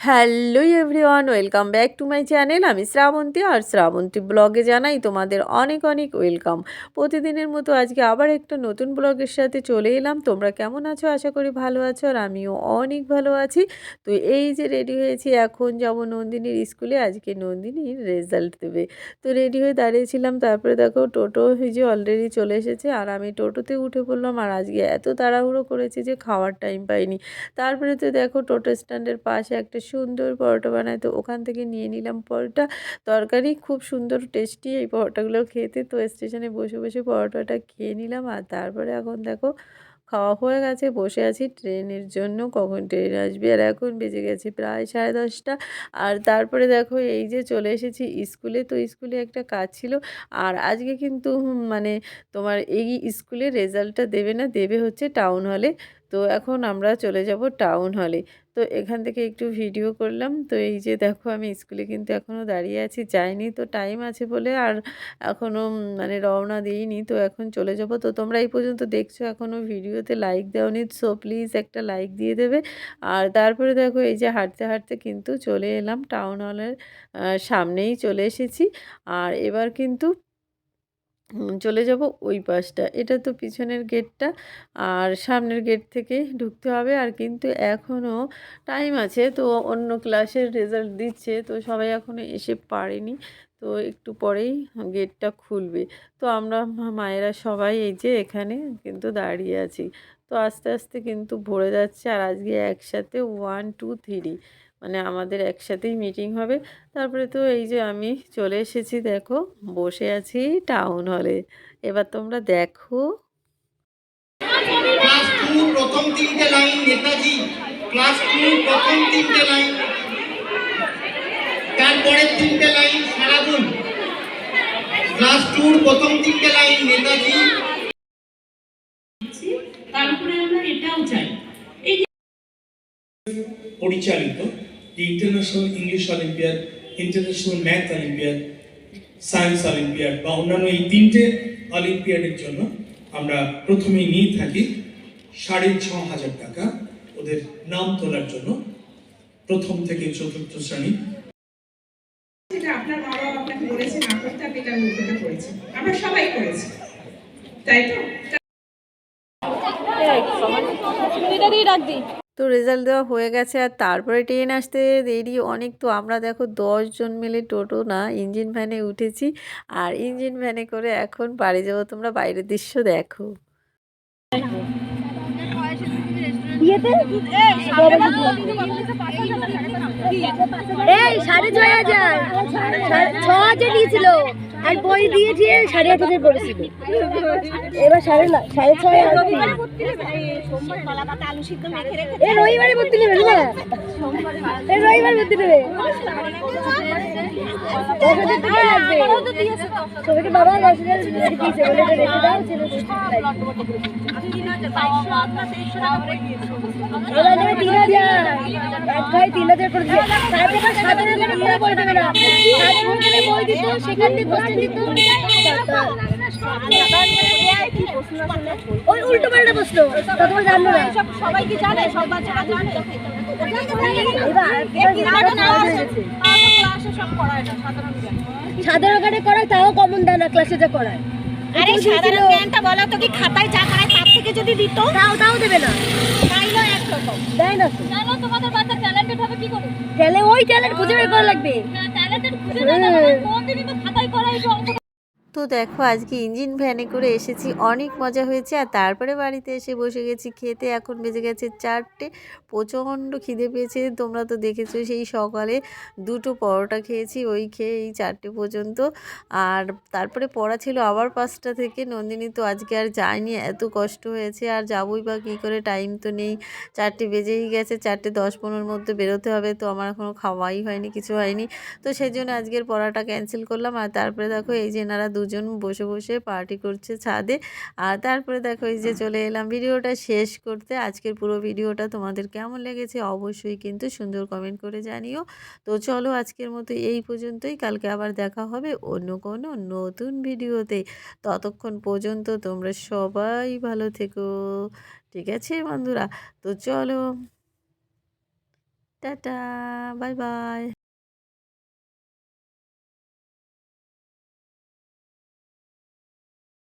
Hello everyone, welcome back to my channel. আমি শ্রাবন্তী আর শ্রাবন্তী ব্লগে জানাই তোমাদের অনেক অনেক ওয়েলকাম। প্রতিদিনের মতো আজকে আবার একটা নতুন ব্লগের সাথে চলে এলাম। তোমরা কেমন আছো? আশা করি ভালো আছো আর আমিও অনেক ভালো আছি। তো এই যে রেডি হয়েছি, এখন যাব নন্দিনীর স্কুলে। আজকে নন্দিনীর রেজাল্ট দেবে। তো রেডি হয়ে দাঁড়িয়েছিলাম। তারপরে দেখো টোটো যে অলরেডি চলে এসেছে আর আমি টোটোতে উঠে পড়লাম আর আজকে এত তাড়াহুড়ো করেছি যে খাওয়ার টাইম পাইনি। তারপরে তো দেখো টোটো স্ট্যান্ডের পাশে একটা সুন্দর পরোটা বানায়, তো ওখান থেকে নিয়ে নিলাম পরোটা। তরকারি খুব সুন্দর টেস্টি এই পরোটাগুলো খেতে। তো স্টেশনে বসে বসে পরোটাটা খেয়ে নিলাম। আর তারপরে এখন দেখো, খাওয়া হয়ে গেছে, বসে আছি ট্রেনের জন্য, কখন ট্রেন আসবে? আর এখন বেজে গেছে প্রায় সাড়ে দশটা। আর তারপরে দেখো, এই যে চলে এসেছি স্কুলে। তো স্কুলে একটা কাজ ছিল। আর আজকে কিন্তু মানে তোমার এই স্কুলে রেজাল্টটা দেবে না, দেবে হচ্ছে টাউন হলে তো এখন আমরা চলে যাব টাউন হলে। তো এখান থেকে একটু ভিডিও করলাম। তো এই যে দেখো আমি স্কুলে কিন্তু এখনও দাঁড়িয়ে আছি, যাইনি। তো টাইম আছে বলে আর এখনও মানে রওনা দিইনি। তো এখন চলে যাব। তো তোমরা এই পর্যন্ত দেখছ এখনও ভিডিওতে লাইক দেওনি। সো প্লিজ একটা লাইক দিয়ে দেবে। আর তারপরে দেখো এই যে হাঁটতে হাঁটতে কিন্তু চলে এলাম। টাউন হলের সামনেই চলে এসেছি। আর এবার কিন্তু চলে যাব ওই পাশটা। এটা তো পিছনের গেটটা। আর সামনের গেট থেকে ঢুকতে হবে। আর কিন্তু এখনও টাইম আছে। তো অন্য ক্লাসের রেজাল্ট দিচ্ছে। তো সবাই এখনও এসে পারেনি। তো একটু পরেই গেটটা খুলবে। তো আমরা মায়েরা সবাই এই যে এখানে কিন্তু দাঁড়িয়ে আছি। তো আস্তে আস্তে কিন্তু ভরে যাচ্ছে। আর আজকে একসাথে ওয়ান টু থ্রি মানে আমাদের একসাথেই মিটিং হবে। তারপরে তো এই যে আমি চলে এসেছি দেখো বসে আছি টাউন হলে এবার তোমরা দেখো। ক্লাস টু প্রথম তিনটে লাইন নেতাজি। ক্লাস টু প্রথম তিনটে লাইন তারপরে তিনটে লাইন সারাগুন ক্লাস টুর প্রথম তিনটে লাইন নেতাজি। তারপরে আমরা এটাও চাই। এই পরিচালিত। The international English olympiad international math olympiad science olympiad বা অন্যান্য এই তিনটে অলিম্পিয়াডের জন্য আমরা প্রথমেই নিয়ে থাকি সাড়ে ছ হাজার টাকা ওদের নাম তোলার জন্য। প্রথম থেকে চতুর্থ শ্রেণি। যেটা আপনার মা বাবা আপনাকে বলেছে না আপনি এটা উল্টোটা করেছেন। আমরা সবাই করেছি। তাই তো? তো রেজাল্ট দেওয়া হয়ে গেছে। আর তারপরে ট্রেন আসতে দেরি অনেক। তো আমরা দেখো জন মিলে টোটো না ইঞ্জিন ভ্যানে উঠেছি। আর ইঞ্জিন ভ্যানে করে এখন বাড়ি যাব। তোমরা বাইরের দৃশ্য দেখো। সাড়ে হাজার। ছ হাজার আর বই দিয়ে দিয়ে সাড়ে আট হাজার পড়েছিল। এবার সাড়ে না, সাড়ে ছয় হাজার রবিবারে ভর্তি নেবে না? রবিবার ভর্তি নেবে তিন হাজার। এক ভাই তিন হাজার করে তারপরে টাকা পুরো বই দেবে না। হাজার বই দিত সেখান থেকে কোশ্চেন দিত। ওই উল্টো পাল্টা প্রশ্ন। তা তোমার জানব না। সবাই কি জানে সব বাচ্চারা জানে সাধারণ করায় তাও কমন দেয় না ক্লাসে যা করায়। আরে সাধারণ জ্ঞানটা বলো তো কি খাতায় যা করায় তার থেকে যদি দিত? তাও তাও দেবে না। দেয় না তো জানো তোমাদের বাচ্চা ট্যালেন্টেড হবে কি করে? তাহলে ওই ট্যালেন্ট খুঁজে বের করা লাগবে। ট্যালেন্টেড খুঁজে না দেওয়া কোন দিনই তো খাতায় করাই তো দেখো, আজকে ইঞ্জিন ভ্যানে করে এসেছি, অনেক মজা হয়েছে। আর তারপরে বাড়িতে এসে বসে গেছি, খেতে এখন বেজে গেছে চারটে। প্রচণ্ড খিদে পেয়েছে, তোমরা তো দেখেছ, সেই সকালে দুটো পরোটা খেয়েছি, ওই খেয়ে এই চারটে পর্যন্ত। আর তারপরে পড়া ছিল আবার পাঁচটা থেকে, নন্দিনী তো আজকে আর যায়নি, এত কষ্ট হয়েছে। আর যাবোই বা কী করে টাইম তো নেই। চারটে বেজেই গেছে, চারটে দশ পনেরোর মধ্যে বেরোতে হবে, তো আমার এখনও খাওয়াই হয়নি, কিছু হয়নি। তো সেই জন্য আজকের পড়াটা ক্যান্সেল করলাম। আর তারপরে দেখো, এই যে এনারা দুজন বসে বসে পার্টি করছে ছাদে। আর তারপরে দেখো এই যে চলে এলাম। ভিডিওটা শেষ করতে আজকের পুরো ভিডিওটা তোমাদের কেমন লেগেছে অবশ্যই কিন্তু সুন্দর কমেন্ট করে জানিও। তো চলো আজকের মতো এই পর্যন্তই। কালকে আবার দেখা হবে অন্য কোনো নতুন ভিডিওতে। ততক্ষণ পর্যন্ত তোমরা সবাই ভালো থেকো। ঠিক আছে বন্ধুরা? তো চলো। টাটা, বাই বাই।